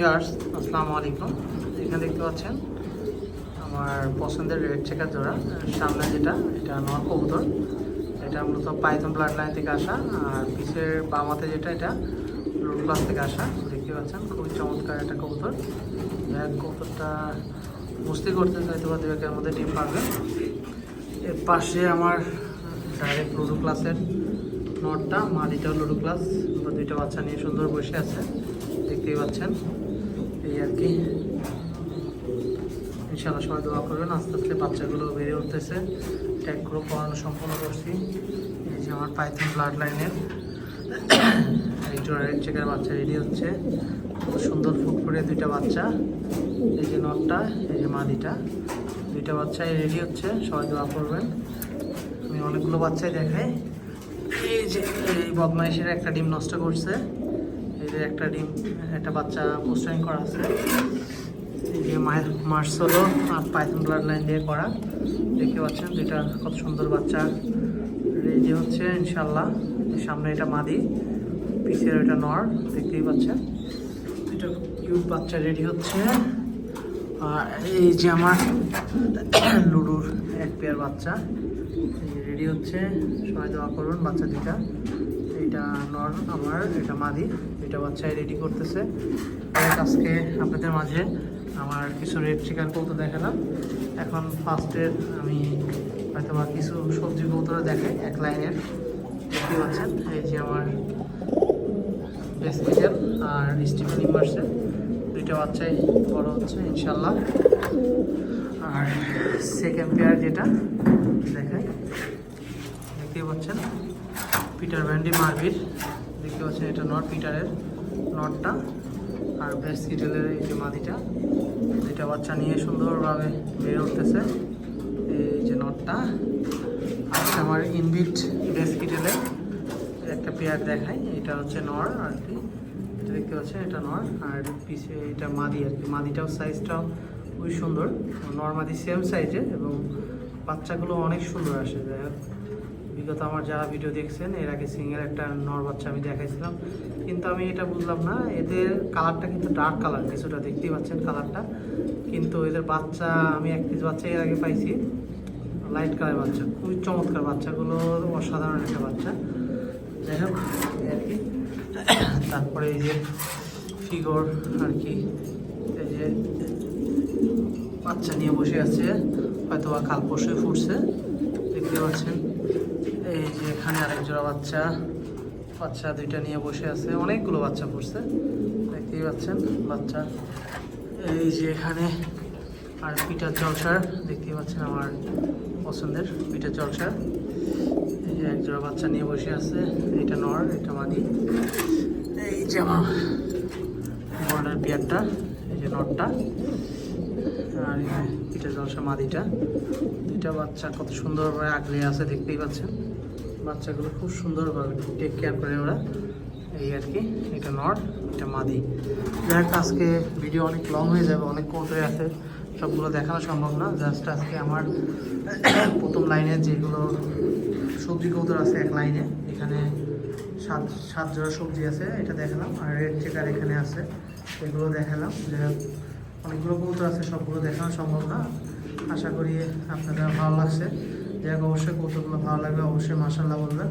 Years আসসালামু আলাইকুম। এখানে দেখতে পাচ্ছেন আমার পছন্দের রেড চেকার জোড়া। সামনে যেটা, এটা নর কবুতর। এটা মূলত পাইথন ব্লাড লাইন থেকে আসা, আর পিছের বামাতে যেটা, এটা রুট ক্লাস থেকে আসা। দেখতে পাচ্ছেন, খুবই চমৎকার একটা কবুতর। এক কবুতরটা বুঝতে করতে হয়তো বা দুয়েকের মধ্যে ডিম পারবে। এর পাশে আমার ডাইরেক্ট লুডো ক্লাসের নটটা মাটিটাও লুডো ক্লাস দুইটা বাচ্চা নিয়ে সুন্দর বসে আছে। দেখতেই পাচ্ছেন। কি? ইনশাল্লাহ সবাই দোয়া করবেন। আস্তে আস্তে বাচ্চাগুলো বেড়ে উঠতেছে। ট্যাগগুলো পড়ানো সম্পূর্ণ করছি। এই যে আমার পাইথন ব্লাড লাইনের রেড চেকের বাচ্চা রেডি হচ্ছে। সুন্দর ফুটফুটে দুইটা বাচ্চা। এই যে নটটা, এই যে মাদিটা। দুইটা বাচ্চাই রেডি হচ্ছে। সবাই দোয়া করবেন। আমি অনেকগুলো বাচ্চাই দেখাই। এই যে এই বদমাইশের একটা ডিম নষ্ট করছে। যে একটা ডিম, একটা বাচ্চা পোস্টারিং করা আছে। যে মায়ের মার্সলো আর পাইথন ব্লাড লাইন দিয়ে করা। দেখতে পাচ্ছেন দুইটা কত সুন্দর বাচ্চা। রেডি হচ্ছে ইনশাল্লাহ সামনে এটা মাদি, পিছের এটা নর, দেখতেই পাচ্ছেন। এটা কিউট বাচ্চা রেডি হচ্ছে। আর এই যে আমার লুডুর এক পেয়ার বাচ্চা রেডি হচ্ছে। সবাই দোয়া করুন বাচ্চা দুইটা। এটা নর আমার, এটা মাদি, এটা বাচ্চাই রেডি করতেছে। আজকে আপনাদের মাঝে আমার কিছু রেড চিকেন কৌতো দেখালাম। এখন ফার্স্টের আমি হয়তো বা কিছু সবজি কৌতরা দেখাই, এক লাইনের। দেখতে পাচ্ছেন, এই যে আমার বেসকিটেল আর স্টিফেন ইমার্সের দুইটা বাচ্চাই বড় হচ্ছে ইনশাল্লাহ আর সেকেন্ড পেয়ার যেটা, দেখাই। দেখতেই পাচ্ছেন। পিটার ভ্যান্ডি মার্ভির দেখতে পাচ্ছেন, এটা নট পিটারের নটটা আর বেসকিটেলের এই যে মাদিটা। দুইটা বাচ্চা নিয়ে সুন্দরভাবে বেড়ে উঠতেছে এই যে নটটা আর আমার ইনবিট বেসকিটেলের একটা পেয়ার দেখাই। এটা হচ্ছে নর আর কি। এটা দেখতে পাচ্ছেন, এটা নর আর পিছে এটা মাদি আর কি। মাদিটাও সাইজটাও খুবই সুন্দর। নর মাদি সেম সাইজে এবং বাচ্চাগুলো অনেক সুন্দর আসে, যাই হোক। বিগত আমার যারা ভিডিও দেখছেন, এর আগে সিঙ্গেল একটা নর বাচ্চা আমি দেখাইছিলাম। কিন্তু আমি এটা বুঝলাম না, এদের কালারটা কিন্তু ডার্ক কালার কিছুটা দেখতেই পাচ্ছেন কালারটা কিন্তু এদের বাচ্চা, আমি এক পিস বাচ্চা এর আগে পাইছি লাইট কালার বাচ্চা, খুবই চমৎকার বাচ্চাগুলো, অসাধারণ একটা বাচ্চা। যাই হোক, আর কি। তারপরে এই যে ফিগর, আর কি। এই যে বাচ্চা নিয়ে বসে আছে হয়তো বা কাল পরশুই ফুটছে, দেখতে পাচ্ছেন। এই যে এখানে আরেক জোড়া বাচ্চা। বাচ্চা দুইটা নিয়ে বসে আছে। অনেকগুলো বাচ্চা পড়ছে। দেখতেই পাচ্ছেন বাচ্চা। এই যে এখানে আর পিটার জলসার, দেখতেই পাচ্ছেন আমার পছন্দের পিটার জলসার এই যে একজোড়া বাচ্চা নিয়ে বসে আছে। এটা নর, এটা মাদি। এই যে আমার বর্ডার পিয়ারটা, এই যে নটটা আর এই যে পিঠে জলসা মাদিটা। দুইটা বাচ্চা কত সুন্দরভাবে আগলে আছে, দেখতেই পাচ্ছেন। বাচ্চাগুলো খুব সুন্দরভাবে টেক কেয়ার করে ওরা। এই আর কি, এটা নর, এটা মাদি। যাই আজকে ভিডিও অনেক লং হয়ে যাবে, অনেক কৌতরে আছে। সবগুলো দেখানো সম্ভব না। জাস্ট আজকে আমার প্রথম লাইনে যেগুলো সবজি কৌতর আছে, এক লাইনে এখানে সাত সাত জোড়া সবজি আছে, এটা দেখালাম। আর রেড চেকার এখানে আছে, এগুলো দেখালাম। যে অনেকগুলো কবুতর আছে, সবগুলো দেখানো সম্ভব না। আশা করি আপনাদের ভালো লাগছে। যাই হোক, অবশ্যই কবুতরগুলো ভালো লাগবে, অবশ্যই মাসাল্লাহ বলবেন।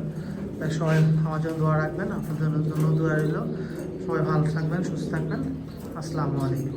তাই সবাই আমার জন্য দোয়া রাখবেন, আপনাদের জন্য দোয়া রইল। সবাই ভালো থাকবেন, সুস্থ থাকবেন। আসসালামু আলাইকুম।